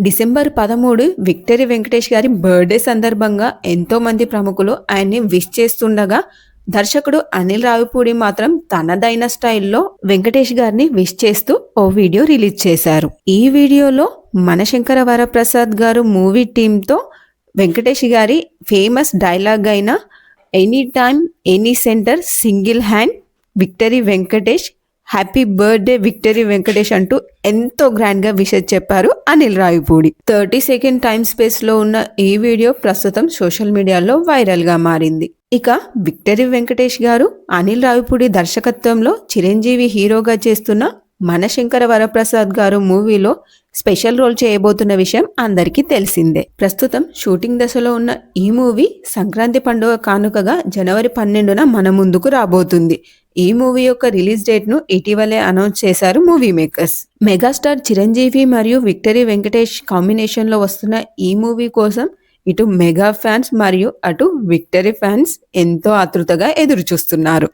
December పదమూడు victory Venkatesh గారి birthday సందర్భంగా ఎంతోమంది ప్రముఖులు ఆయన్ని విష్ చేస్తుండగా దర్శకుడు అనిల్ రావిపూడి మాత్రం తనదైన స్టైల్లో వెంకటేష్ గారిని విష్ చేస్తూ ఓ వీడియో రిలీజ్ చేశారు. ఈ వీడియోలో మనశంకర వరప్రసాద్ గారు మూవీ టీంతో వెంకటేష్ గారి ఫేమస్ డైలాగ్ అయిన any time any centre single hand Victory Venkatesh happy birthday Victory Venkatesh అంటూ ఎంతో గ్రాండ్గా విషెస్ చెప్పారు Anil Ravipudi. Thirty second time స్పేస్లో ఉన్న ఈ వీడియో ప్రస్తుతం సోషల్ మీడియాలో వైరల్గా మారింది. ఇక విక్టరీ వెంకటేష్ గారు అనిల్ రావిపూడి దర్శకత్వంలో చిరంజీవి హీరోగా చేస్తున్న మనశంకర వరప్రసాద్ గారు మూవీలో స్పెషల్ రోల్ చేయబోతున్న విషయం అందరికీ తెలిసిందే. ప్రస్తుతం షూటింగ్ దశలో ఉన్న ఈ మూవీ సంక్రాంతి పండుగ కానుకగా జనవరి పన్నెండున మన ముందుకు రాబోతుంది. ఈ మూవీ యొక్క రిలీజ్ డేట్ను ఇటీవలే అనౌన్స్ చేశారు మూవీ మేకర్స్. మెగాస్టార్ చిరంజీవి మరియు విక్టరీ వెంకటేష్ కాంబినేషన్లో వస్తున్న ఈ మూవీ కోసం ఇటు మెగా ఫ్యాన్స్ మరియు అటు విక్టరీ ఫ్యాన్స్ ఎంతో ఆతృతగా ఎదురు చూస్తున్నారు